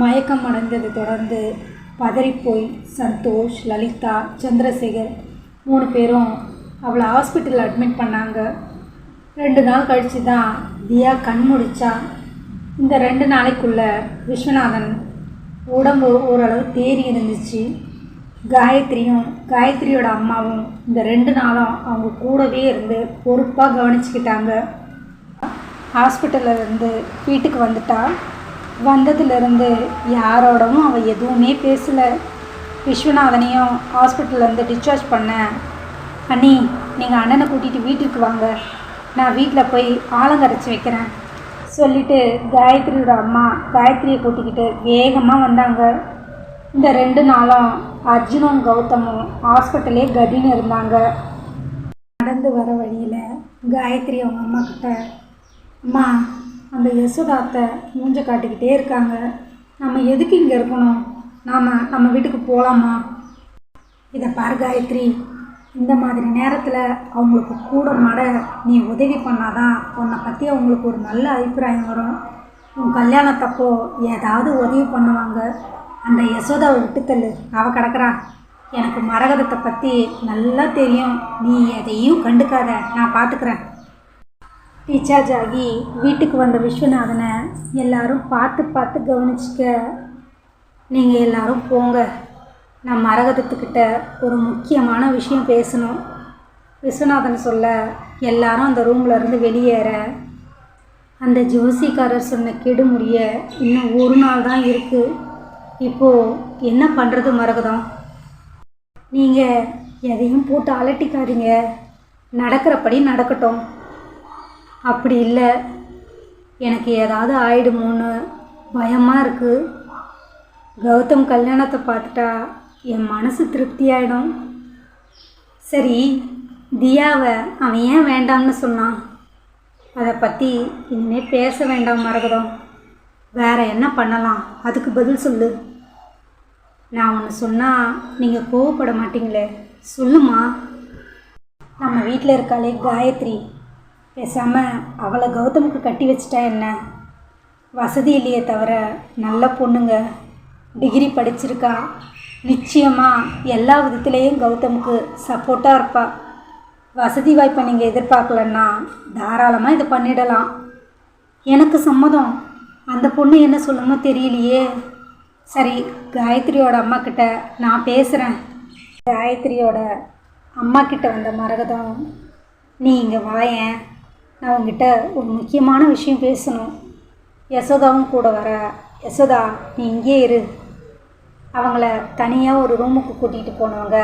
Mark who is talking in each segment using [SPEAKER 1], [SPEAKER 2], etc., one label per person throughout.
[SPEAKER 1] மயக்கம் அடைந்ததை தொடர்ந்து பதறிப்போய் சந்தோஷ் லலிதா சந்திரசேகர் மூணு பேரும் அவளை ஹாஸ்பிட்டலில் அட்மிட் பண்ணாங்க. ரெண்டு நாள் கழித்து தான் தியா கண் முடித்தா இந்த ரெண்டு நாளைக்குள்ளே விஸ்வநாதன் உடம்பு ஓரளவு தேறி இருந்துச்சு. காயத்ரியும் காயத்ரியோட அம்மாவும் இந்த ரெண்டு நாளும் அவங்க கூடவே இருந்து பொறுப்பாக கவனிச்சுக்கிட்டாங்க. ஹாஸ்பிட்டலில் இருந்து வீட்டுக்கு வந்துட்டா. வந்ததுலேருந்து யாரோடவும் அவள் எதுவுமே பேசலை. விஸ்வநாதனையும் ஹாஸ்பிட்டல்லேருந்து டிஸ்சார்ஜ் பண்ணேன் அண்ணி நீங்கள் அண்ணனை கூட்டிகிட்டு வீட்டுக்கு வாங்க. நான் வீட்டில் போய் ஆலங்கரைச்சி வைக்கிறேன். சொல்லிட்டு காயத்ரியோட அம்மா காயத்ரியை கூட்டிக்கிட்டு வேகமாக வந்தாங்க. இந்த ரெண்டு நாளும் அர்ஜுனும் கௌதமும் ஹாஸ்பிட்டலே கதின்னு இருந்தாங்க. நடந்து வர வழியில் காயத்ரி அவங்க அம்மா கிட்ட அம்மா அந்த யசோதாத்தை மூஞ்ச காட்டிக்கிட்டே இருக்காங்க. நம்ம எதுக்கு இங்கே இருக்கணும்? நாம் நம்ம வீட்டுக்கு போகலாமா இதை பாரு காயத்ரி இந்த மாதிரி நேரத்தில் அவங்களுக்கு கூட மாட நீ உதவி பண்ணாதான் உன்னை பற்றி அவங்களுக்கு ஒரு நல்ல அபிப்பிராயம் வரும். உன் கல்யாணத்தப்போ ஏதாவது உதவி பண்ணுவாங்க. அந்த யசோதாவை விட்டுத்தள்ளு அவள் கிடக்குறா. எனக்கு மரகதத்தை பற்றி நல்லா தெரியும். நீ எதையும் கண்டுக்காத. நான் பார்த்துக்கிறேன் ரீசார்ஜ் ஆகி வீட்டுக்கு வந்த விஸ்வநாதனை எல்லாரும் பார்த்து பார்த்து கவனிச்சுக்க நீங்கள் எல்லாரும் போங்க. நான் மரகதத்துக்கிட்ட ஒரு முக்கியமான விஷயம் பேசணும். விஸ்வநாதன் சொல்ல எல்லாரும் அந்த ரூமில் இருந்து வெளியேற. அந்த ஜோசிக்காரர் சொன்ன கெடுமுடிய இன்னும் ஒரு நாள் தான் இருக்குது இப்போது என்ன பண்ணுறது மரகதம்? நீங்கள் எதையும் போட்டு அலட்டிக்காதீங்க. நடக்கிறபடி நடக்கட்டும். அப்படி இல்லை. எனக்கு ஏதாவது ஆயிடுமோன்னு பயமாக இருக்குது கௌதம் கல்யாணத்தை பார்த்துட்டா என் மனசு திருப்தி ஆகிடும் சரி தியாவை அவன் ஏன் வேண்டாம்னு சொன்னான்? அதை பற்றி இனிமேல் பேச வேண்டாம் மரகதம். வேறு என்ன பண்ணலாம்? அதுக்கு பதில் சொல்லு. நான் ஒன்று சொன்னால் நீங்கள் கோவப்பட மாட்டீங்களே. சொல்லுமா? நம்ம வீட்டில் இருக்காளே காயத்ரி. பேசாமல் அவளை கௌதமுக்கு கட்டி வச்சிட்டா என்ன? வசதி இல்லையே தவிர நல்ல பொண்ணுங்க. டிகிரி படிச்சிருக்கா. நிச்சயமாக எல்லா விதத்துலேயும் கௌதமுக்கு சப்போர்ட்டாக இருப்பா. வசதி வாய்ப்பை நீங்கள் எதிர்பார்க்கலன்னா தாராளமாக இதை பண்ணிடலாம். எனக்கு சம்மதம். அந்த பொண்ணு என்ன சொல்லுமோ தெரியலையே. சரி காயத்ரியோட அம்மா கிட்ட நான் பேசுகிறேன் காயத்ரியோட அம்மா கிட்ட வந்த மரகதம் நீ இங்கே வாயேன். நான் உங்ககிட்ட ஒரு முக்கியமான விஷயம் பேசணும். யசோதாவும் கூட வர. யசோதா நீ இங்கே இரு. அவங்கள தனியாக ஒரு ரூமுக்கு கூட்டிகிட்டு போனவங்க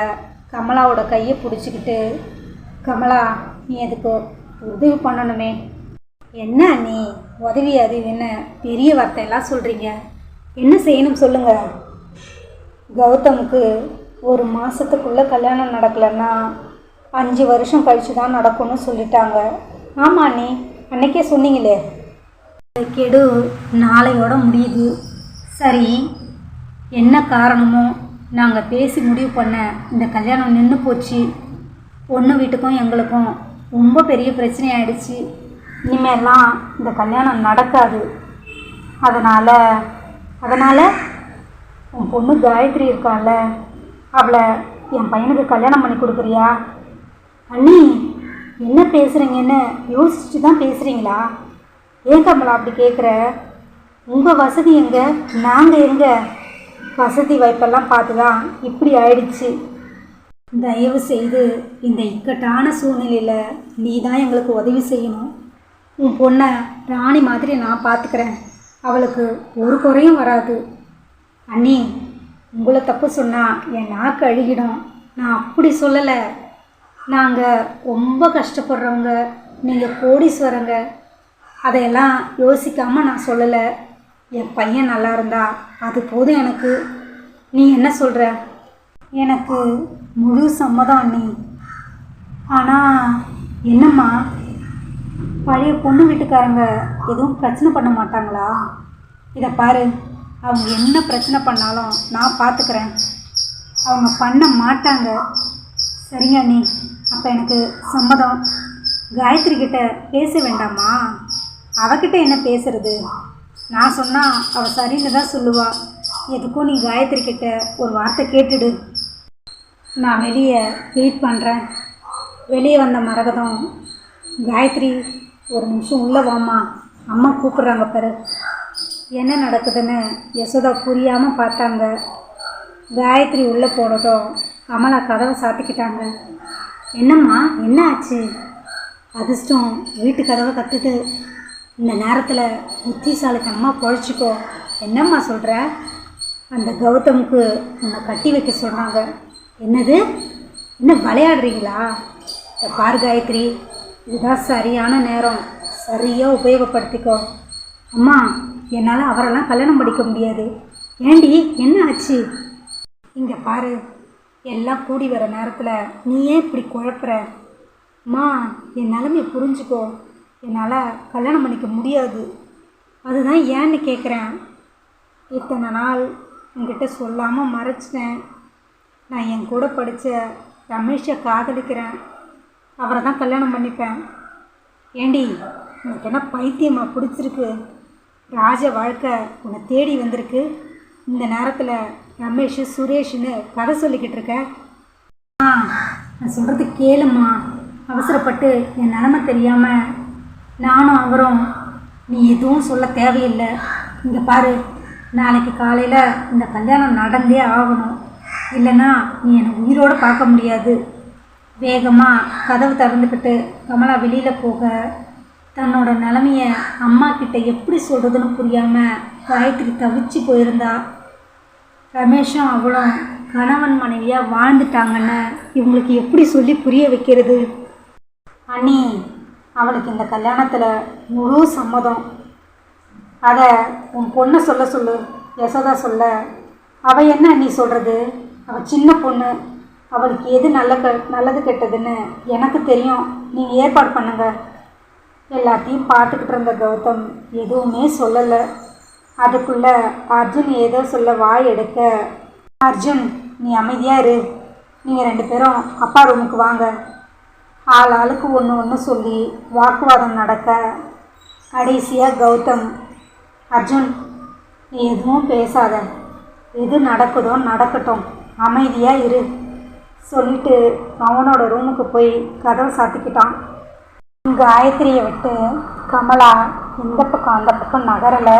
[SPEAKER 1] கமலாவோட கையை பிடிச்சிக்கிட்டு கமலா நீ அதுக்கு உதவி பண்ணணுமே? என்ன நீ? உதவி அது என்ன பெரிய வார்த்தையெல்லாம் சொல்கிறீங்க என்ன செய்யணும் சொல்லுங்கள் கௌதமுக்கு ஒரு மாதத்துக்குள்ளே கல்யாணம் நடக்கலைன்னா அஞ்சு வருஷம் கழித்து தான் நடக்கும்னு சொல்லிட்டாங்க. ஆமாம் அண்ணே அன்னைக்கே சொன்னீங்களே. கெடு நாளையோட முடியுது. சரி என்ன காரணமோ நாங்கள் பேசி முடிவு பண்ண இந்த கல்யாணம் நின்று போச்சு. பொண்ணு வீட்டுக்கும் எங்களுக்கும் ரொம்ப பெரிய பிரச்சனை ஆயிடுச்சு இனிமேலாம் இந்த கல்யாணம் நடக்காது. அதனால் அதனால் உன் பொண்ணு காயத்ரி இருக்காள்ல அவளை என் பையனுக்கு கல்யாணம் பண்ணி கொடுக்குறியா? அண்ணி என்ன பேசுகிறீங்கன்னு யோசிச்சுட்டு தான் பேசுகிறீங்களா ஏன் கமலா அப்படி கேட்குற உங்கள் வசதி எங்கே? நாங்கள் எங்கே? வசதி வாய்ப்பெல்லாம் பார்த்து தான் இப்படி ஆயிடுச்சு. தயவு செய்து இந்த இக்கட்டான சூழ்நிலையில் நீ தான் எங்களுக்கு உதவி செய்யணும். உன் பொண்ணை ராணி மாதிரி நான் பார்த்துக்கிறேன் அவளுக்கு ஒரு குறையும் வராது. அண்ணி உங்களை தப்பு சொன்னால் என் நாக்கு அழுகிடும். நான் அப்படி சொல்லலை. நாங்கள் ரொம்ப கஷ்டப்படுறவங்க நீங்கள் கோடீஸ்வரங்க. அதையெல்லாம் யோசிக்காமல் நான் சொல்லலை. என் பையன் நல்லா இருந்தா அது போதும் எனக்கு. நீ என்ன சொல்கிற எனக்கு முழு சம்மதம் அண்ணி. ஆனால் என்னம்மா? பழைய பொண்ணு வீட்டுக்காரங்க எதுவும் பிரச்சனை பண்ண மாட்டாங்களா? இதை பாரு. அவங்க என்ன பிரச்சனை பண்ணாலும் நான் பார்த்துக்கிறேன் அவங்க பண்ண மாட்டாங்க. சரிங்க அண்ணி. அப்போ எனக்கு சம்மதம். காயத்ரி கிட்ட பேச வேண்டாமா? அவகிட்ட என்ன பேசுறது? நான் சொன்னால் அவள் சரின்னு தான் சொல்லுவா. எதுக்கும் நீ காயத்ரி கிட்ட ஒரு வார்த்தை கேட்டுடு. நான் வெளியே வெயிட் பண்ணுறேன் வெளியே வந்த மரகதம் காயத்ரி ஒரு நிமிஷம் உள்ளே வாம்மா. அம்மா கூப்பிட்றாங்க பாரு. என்ன நடக்குதுன்னு யசோதா புரியாமல் பார்த்தாங்க. காயத்ரி உள்ளே போனதும் கமலா கதவை சாத்திக்கிட்டாங்க. என்னம்மா என்ன ஆச்சு அதிர்ஷ்டம் வீட்டு கதவை கத்துது இந்த நேரத்தில் புத்திசாலித்தனமாக பொழைச்சிக்கோ. என்னம்மா சொல்கிற அந்த கௌதமுக்கு உன்னை கட்டி வைக்க சொன்னாங்க. என்னது? என்ன விளையாடுறீங்களா? இந்த பார் காயத்ரி இதுதான் சரியான நேரம். சரியாக உபயோகப்படுத்திக்கோ. அம்மா என்னால் அவரெல்லாம் கல்யாணம் படிக்க முடியாது. ஏண்டி என்ன ஆச்சு? இங்கே பாரு. எல்லாம் கூடி வர நேரத்தில் நீ ஏன் இப்படி குழப்புற? அம்மா என் நிலைமையை புரிஞ்சுக்கோ. என்னால் கல்யாணம் பண்ணிக்க முடியாது. அதுதான் ஏன்னு கேட்குறேன் இத்தனை நாள் உங்ககிட்ட சொல்லாமல் மறைச்சிட்டேன். நான் என் கூட படித்த ரமேஷை காதலிக்கிறேன். அவரை தான் கல்யாணம் பண்ணிப்பேன். ஏண்டி உனக்கு என்ன பைத்தியமாக பிடிச்சிருக்கு? ராஜ வாழ்க்கை உன்னை தேடி வந்திருக்கு. இந்த நேரத்தில் ரமேஷ் சுரேஷ்னு கதை சொல்லிக்கிட்டு இருக்க. ஆ நான் சொல்கிறது கேளும்மா. அவசரப்பட்டு என் நிலமை தெரியாமல் நானும் அவரும் நீ எதுவும் சொல்ல தேவையில்லை. இங்கே பாரு நாளைக்கு காலையில் இந்த கல்யாணம் நடந்தே ஆகணும். இல்லைன்னா நீ என்னை உயிரோடு பார்க்க முடியாது. வேகமாக கதவு திறந்துக்கிட்டு கமலா வெளியில் போக தன்னோட நிலமைய அம்மா கிட்ட எப்படி சொல்கிறதுன்னு புரியாமல் காயத்ரி தவிச்சு போயிருந்தா ரமேஷும் அவளும் கணவன் மனைவியாக வாழ்ந்துட்டாங்கன்னு இவங்களுக்கு எப்படி சொல்லி புரிய வைக்கிறது? அண்ணி அவளுக்கு இந்த கல்யாணத்தில் முழு சம்மதம். அதை உன் பொண்ணை சொல்ல சொல்லு யசோதா சொல்ல. அவள் என்ன நீ சொல்கிறது அவள் சின்ன பொண்ணு. அவளுக்கு எது நல்ல க நல்லது கெட்டதுன்னு எனக்கு தெரியும். நீங்கள் ஏற்பாடு பண்ணுங்க. எல்லாத்தையும் பார்த்துக்கிட்டு இருந்த கௌதம் எதுவுமே சொல்லலை. அதுக்குள்ளே அர்ஜுன் ஏதோ சொல்ல வாய் எடுக்க அர்ஜுன் நீ அமைதியாக இரு. நீங்கள் ரெண்டு பேரும் அப்பா ரூமுக்கு வாங்க. ஆள் ஆளுக்கு ஒன்று ஒன்று சொல்லி வாக்குவாதம் நடக்க கடைசியாக கௌதம் அர்ஜுன் நீ எதுவும் பேசாத. எது நடக்குதோ நடக்கட்டும். அமைதியாக இரு. சொல்லிட்டு அவனோட ரூமுக்கு போய் கதவை சாத்திக்கிட்டான். காயத்ரியை விட்டு கமலா இந்த பக்கம் அந்த பக்கம் நகரலை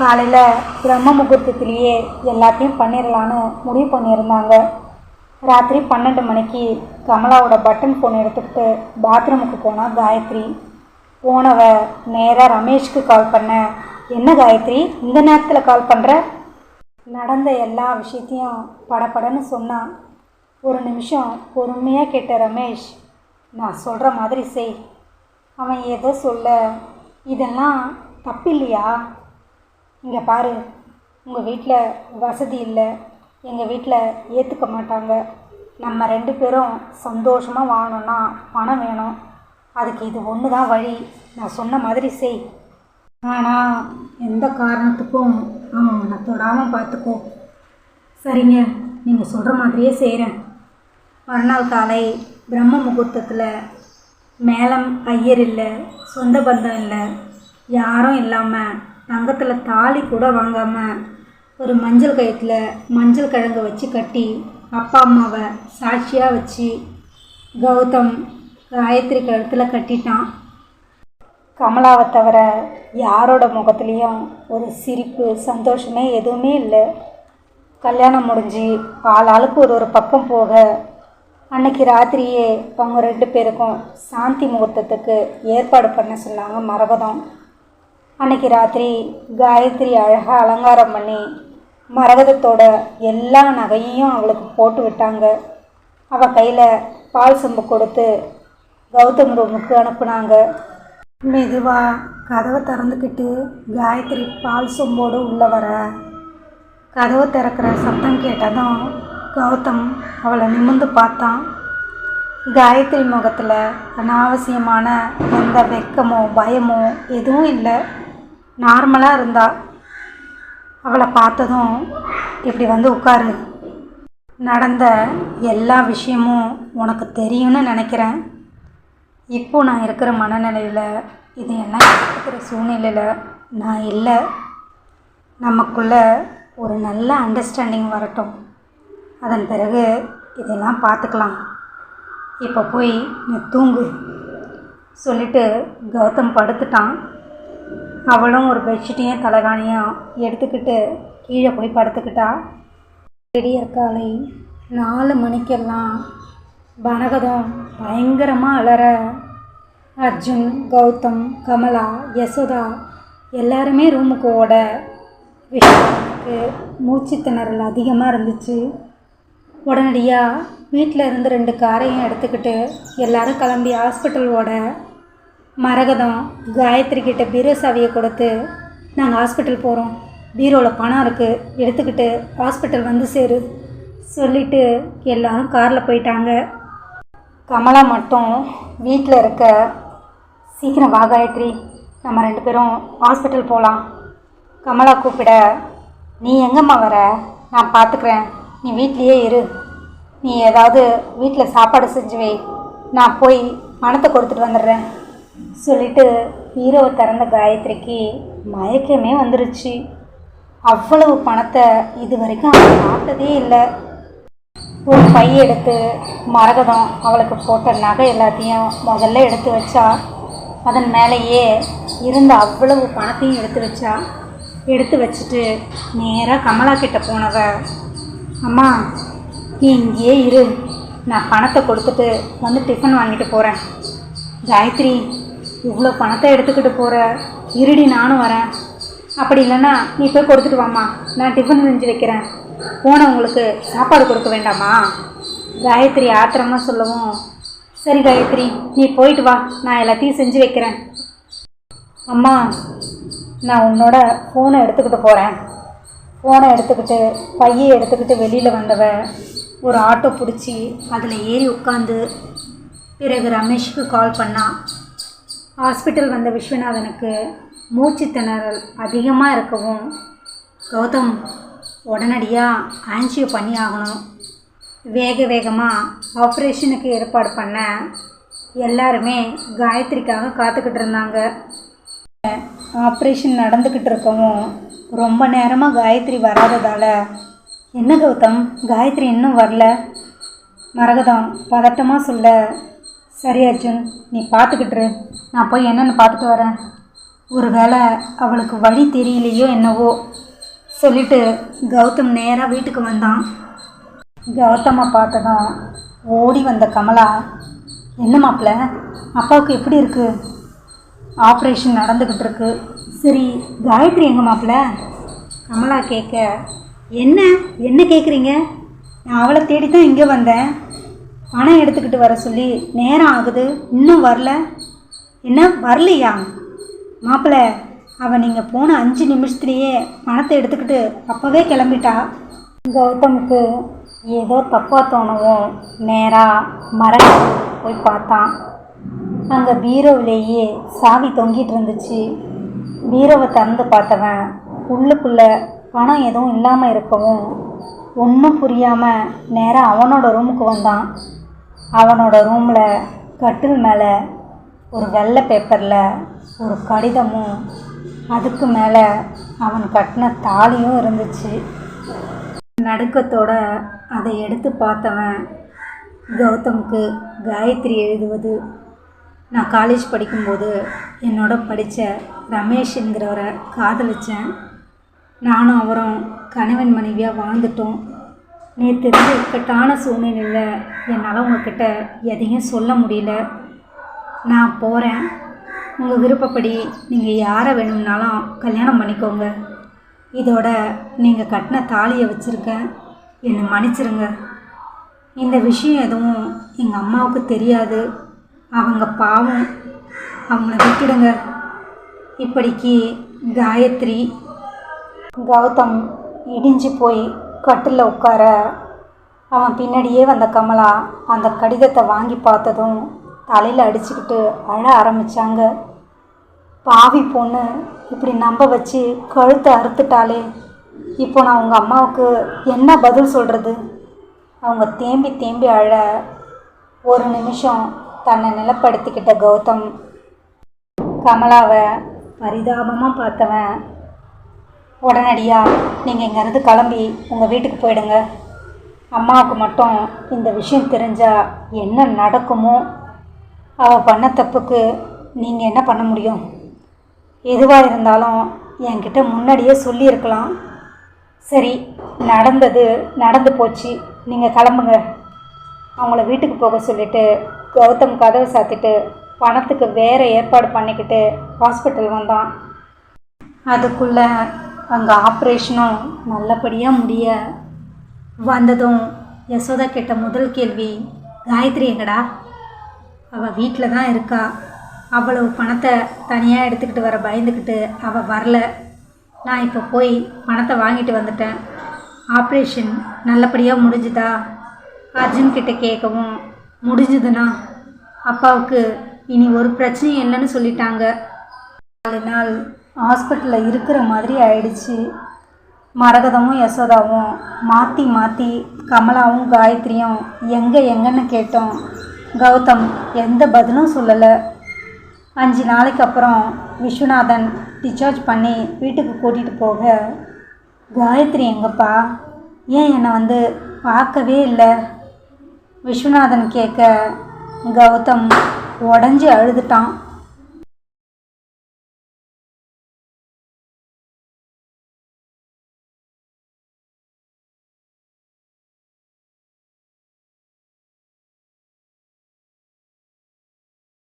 [SPEAKER 1] காலையில் பிரம்ம முகூர்த்தத்திலேயே எல்லாத்தையும் பண்ணிடலான்னு முடிவு பண்ணியிருந்தாங்க. ராத்திரி பன்னெண்டு மணிக்கு கமலாவோட பட்டன் ஃபோன் எடுத்துக்கிட்டு பாத்ரூமுக்கு போனால் காயத்ரி. போனவ நேராக ரமேஷ்க்கு கால் பண்ண என்ன காயத்ரி இந்த நேரத்தில் கால் பண்ணுற நடந்த எல்லா விஷயத்தையும் படபடன்னு சொன்னான் ஒரு நிமிஷம் பொறுமையாக கேட்ட ரமேஷ் நான் சொல்கிற மாதிரி செய். அவன் ஏதோ சொல்ல இதெல்லாம் தப்பில்லையா? இங்கே பாரு உங்கள் வீட்டில் வசதி இல்லை. எங்கள் வீட்டில் ஏற்றுக்க மாட்டாங்க. நம்ம ரெண்டு பேரும் சந்தோஷமாக வாழணும்னா பணம் வேணும். அதுக்கு இது ஒன்று தான் வழி. நான் சொன்ன மாதிரி செய். ஆனால் எந்த காரணத்துக்கும் அவன் உன்னை தொடாமல் பார்த்துக்கோ சரிங்க நீங்கள் சொல்கிற மாதிரியே செய்கிறேன் மறுநாள் காலை பிரம்ம முகூர்த்தத்தில் மேலம் ஐயர் இல்லை சொந்த பந்தம் இல்லை யாரும் இல்லாமல் தங்கத்தில் தாலி கூட வாங்காமல் ஒரு மஞ்சள் கயிற்றில் மஞ்சள் கிழங்கு வச்சு கட்டி அப்பா அம்மாவை சாட்சியாக வச்சு கௌதம் காயத்ரி கழுத்தில் கட்டிட்டான். கமலாவை தவிர யாரோட முகத்துலேயும் ஒரு சிரிப்பு சந்தோஷமே எதுவுமே இல்லை. கல்யாணம் முடிஞ்சு ஆள் ஆளுக்கு ஒரு ஒரு பக்கம் போக அன்னைக்கு ராத்திரியே அவங்க ரெண்டு பேருக்கும் சாந்தி முகூர்த்தத்துக்கு ஏற்பாடு பண்ண சொன்னாங்க மரபதம் அன்னைக்கு ராத்திரி காயத்ரி அழகாக அலங்காரம் பண்ணி மரகதத்தோட எல்லா நகையையும் அவளுக்கு போட்டு விட்டாங்க. அவள் கையில் பால் சொம்பு கொடுத்து கௌதம் ரூமுக்கு அனுப்புனாங்க. மெதுவாக கதவை திறந்துக்கிட்டு காயத்ரி பால் சொம்போடு உள்ளே வர கதவை திறக்கிற சத்தம் கேட்டதும் கௌதம் அவளை நிமிர்ந்து பார்த்தான். காயத்ரி முகத்தில் அனாவசியமான எந்த வெக்கமோ பயமோ எதுவும் இல்லை. நார்மலாக இருந்தா அவளை பார்த்ததும் இப்படி வந்து உட்காரு. நடந்த எல்லா விஷயமும் உனக்கு தெரியும்னு நினைக்கிறேன். இப்போ நான் இருக்கிற மனநிலையில் இதையெல்லாம் இருக்கிற சூழ்நிலையில் நான் இல்லை. நமக்குள்ளே ஒரு நல்ல அண்டர்ஸ்டாண்டிங் வரட்டும். அதன் பிறகு இதெல்லாம் பார்த்துக்கலாம். இப்போ போய் நீ தூங்கு. சொல்லிட்டு கௌதம் படுத்துட்டான். அவளும் ஒரு பெட்ஷீட்டையும் தலைகாணியும் எடுத்துக்கிட்டு கீழே போய் படுத்துக்கிட்டா. விடியற்காலை நாலு மணிக்கெல்லாம் பனகதம் பயங்கரமாக அலற. அர்ஜுன் கௌதம் கமலா யசோதா எல்லாருமே ரூமுக்கு ஓட விஷயத்துக்கு மூச்சு திணறல் அதிகமாக இருந்துச்சு. உடனடியாக வீட்டில் இருந்து ரெண்டு காரையும் எடுத்துக்கிட்டு எல்லோரும் கிளம்பி ஹாஸ்பிட்டல் ஓட மரகதம் காயத்ரி கிட்ட பீரோ சாவியை கொடுத்து நாங்கள் ஹாஸ்பிட்டல் போகிறோம் பீரோவில் பணம் இருக்குது எடுத்துக்கிட்டு ஹாஸ்பிட்டல் வந்து சேரு. சொல்லிட்டு எல்லாரும் காரில் போயிட்டாங்க. கமலா மட்டும் வீட்டில் இருக்க. சீக்கிரம் வா காயத்ரி. நம்ம ரெண்டு பேரும் ஹாஸ்பிட்டல் போகலாம் கமலா கூப்பிட நீ எங்கம்மா வர? நான் பார்த்துக்கிறேன் நீ வீட்லேயே இரு. நீ ஏதாவது வீட்டில் சாப்பாடு செஞ்சு வை. நான் போய் பணத்தை கொடுத்துட்டு வந்துடுறேன். சொல்லிட்டு ஹீரோவை திறந்த காயத்ரிக்கு மயக்கமே வந்துருச்சு. அவ்வளவு பணத்தை இது வரைக்கும் அவன் பார்த்ததே இல்லை. ஒரு பை எடுத்து மரகதம் அவளுக்கு போட்ட நகை எல்லாத்தையும் முதல்ல எடுத்து வச்சா அதன் மேலேயே இருந்த அவ்வளவு பணத்தையும் எடுத்து வச்சா எடுத்து வச்சுட்டு நேராக கமலா கிட்ட போனவ அம்மா நீ இங்கேயே இரு. நான் பணத்தை கொடுத்துட்டு வந்து டிஃபன் வாங்கிட்டு போகிறேன் காயத்ரி இவ்வளோ பணத்தை எடுத்துக்கிட்டு போகிற இருடி நானும் வரேன். அப்படி இல்லைன்னா நீ போய் கொடுத்துட்டு வாம்மா. நான் டிஃபன் செஞ்சு வைக்கிறேன். போனவங்களுக்கு சாப்பாடு கொடுக்க வேண்டாமா? காயத்ரி ஆத்திரமாக சொல்லவும் சரி காயத்ரி நீ போயிட்டு வா. நான் எல்லாத்தையும் செஞ்சு வைக்கிறேன். அம்மா நான் உன்னோட ஃபோனை எடுத்துக்கிட்டு போகிறேன் ஃபோனை எடுத்துக்கிட்டு பையை எடுத்துக்கிட்டு வெளியில் வந்தவ ஒரு ஆட்டோ பிடிச்சி அதில் ஏறி உட்காந்து பிறகு ரமேஷுக்கு கால் பண்ணான் ஹாஸ்பிட்டல் வந்த விஸ்வநாதனுக்கு மூச்சு திணறல் அதிகமாக இருக்கவும் கௌதம் உடனடியாக ஆன்ஜியோ பண்ணி ஆகணும். வேக வேகமாக ஆப்ரேஷனுக்கு ஏற்பாடு பண்ண. எல்லாருமே காயத்ரிக்காக காத்துக்கிட்டு இருந்தாங்க. ஆப்ரேஷன் நடந்துக்கிட்டு இருக்கவும் ரொம்ப நேரமாக காயத்ரி வராததால் என்ன கௌதம் காயத்ரி இன்னும் வரல? மரகதம் பதட்டமாக சொல்ல சரி அர்ஜுன் நீ பார்த்துக்கிட்டுரு நான் போய் என்னென்னு பார்த்துட்டு வரேன். ஒருவேளை அவளுக்கு வழி தெரியலையோ என்னவோ சொல்லிட்டு கௌதம் நேராக வீட்டுக்கு வந்தான். கௌதமை பார்த்ததும் ஓடி வந்த கமலா என்ன மாப்பிள்ள அப்பாவுக்கு எப்படி இருக்குது ஆப்ரேஷன் நடந்துக்கிட்டு இருக்கு. சரி காயத்ரி எங்க மாப்பிள்ள கமலா கேட்க என்ன? என்ன கேட்குறீங்க நான் அவளை தேடி தான் இங்கே வந்தேன். பணம் எடுத்துக்கிட்டு வர சொல்லி நேரம் ஆகுது இன்னும் வரல. என்ன வரலையா? மாப்பிள்ள அவன் நீங்கள் போன அஞ்சு நிமிஷத்துலேயே பணத்தை எடுத்துக்கிட்டு அப்போவே கிளம்பிட்டா? கௌதமுக்கு ஏதோ தப்பாக தோணவும் நேராக மரம் போய் பார்த்தான். அங்கே பீரோவிலேயே சாவி தொங்கிட்டு இருந்துச்சு. பீரோவை திறந்து பார்த்தவன் உள்ளுக்குள்ளே பணம் எதுவும் இல்லாமல் இருக்கவும் ஒன்றும் புரியாமல் நேராக அவனோட ரூமுக்கு வந்தான். அவனோட ரூமில் கட்டில் மேலே ஒரு வெள்ளை பேப்பரில் ஒரு கடிதமும் அதுக்கு மேலே அவன் கட்டின தாலியும் இருந்துச்சு. நடுக்கத்தோட அதை எடுத்து பார்த்தவன் கௌதமுக்கு காயத்ரி எழுதுவது. நான் காலேஜ் படிக்கும்போது என்னோட படித்த ரமேஷ்ங்கிறவரை காதலிச்சேன். நானும் அவரும் கணவன் மனைவியாக வாழ்ந்துட்டோம். நேற்று இருந்து இக்கட்டான சூழ்நிலையில் என்னால் உங்ககிட்ட எதையும் சொல்ல முடியல. நான் போகிறேன் உங்கள் விருப்பப்படி நீங்கள் யாரை வேணும்னாலும் கல்யாணம் பண்ணிக்கோங்க. இதோட நீங்கள் கட்டின தாலியை வச்சுருக்கேன். என்னை மன்னிச்சிருங்க. இந்த விஷயம் எதுவும் எங்கள் அம்மாவுக்கு தெரியாது. அவங்க பாவம். அவங்கள விட்டுடுங்க. இப்படிக்கு காயத்ரி கௌதம் இடிஞ்சு போய் கட்டில் உட்கார அவன் பின்னாடியே வந்த கமலா அந்த கடிதத்தை வாங்கி பார்த்ததும் தலையில் அடிச்சுக்கிட்டு அழ ஆரம்பித்தாங்க பாவி பொண்ணு இப்படி நம்ப வச்சு கழுத்தை அறுத்துட்டாலே இப்போ நான் உங்கள் அம்மாவுக்கு என்ன பதில் சொல்கிறது அவங்க தேம்பி தேம்பி அழ ஒரு நிமிஷம் தன்னை நிலப்படுத்திக்கிட்ட கௌதம். கமலாவை பரிதாபமாக பார்த்தவன் உடனடியாக நீங்கள் இங்கேருந்து கிளம்பி உங்கள் வீட்டுக்கு போயிடுங்க. அம்மாவுக்கு மட்டும் இந்த விஷயம் தெரிஞ்சால் என்ன நடக்குமோ? அவள் பண்ண தப்புக்கு நீங்கள் என்ன பண்ண முடியும்? எதுவாக இருந்தாலும் என்கிட்ட முன்னாடியே சொல்லியிருக்கலாம். சரி நடந்தது நடந்து போச்சு. நீங்கள் கிளம்புங்க. அவங்கள வீட்டுக்கு போக சொல்லிட்டு கௌதம் கதவை சாத்திட்டு பணத்துக்கு வேறு ஏற்பாடு பண்ணிக்கிட்டு ஹாஸ்பிட்டல் வந்தான். அதுக்குள்ளே அங்கே ஆப்ரேஷனும் நல்லபடியாக முடிய வந்ததும் யசோதா கேட்ட முதல் கேள்வி காயத்ரி எங்கடா? அவள் வீட்டில் தான் இருக்கா. அவ்வளவு பணத்தை தனியாக எடுத்துக்கிட்டு வர பயந்துக்கிட்டு அவள் வரல. நான் இப்போ போய் பணத்தை வாங்கிட்டு வந்துட்டேன். ஆப்ரேஷன் நல்லபடியாக முடிஞ்சுதா? அர்ஜுன் கிட்ட கேட்கவும் முடிஞ்சுதுண்ணா. அப்பாவுக்கு இனி ஒரு பிரச்சனையும் இல்லைன்னு சொல்லிட்டாங்க. நாலு நாள் ஹாஸ்பிட்டலில் இருக்கிற மாதிரி ஆயிடுச்சு. மரகதமும் யசோதாவும் மாற்றி மாற்றி கமலாவும் காயத்ரியும் எங்கே எங்கன்னு கேட்டோம். கௌதம் எந்த பதிலும் சொல்லலை. அஞ்சு நாளைக்கு அப்புறம் விஸ்வநாதன் டிஸ்சார்ஜ் பண்ணி வீட்டுக்கு கூட்டிகிட்டு போக காயத்ரி எங்கப்பா? ஏன் என்னை வந்து பார்க்கவே இல்லை? விஸ்வநாதன் கேட்க கௌதம் உடஞ்சி அழுதுட்டான்.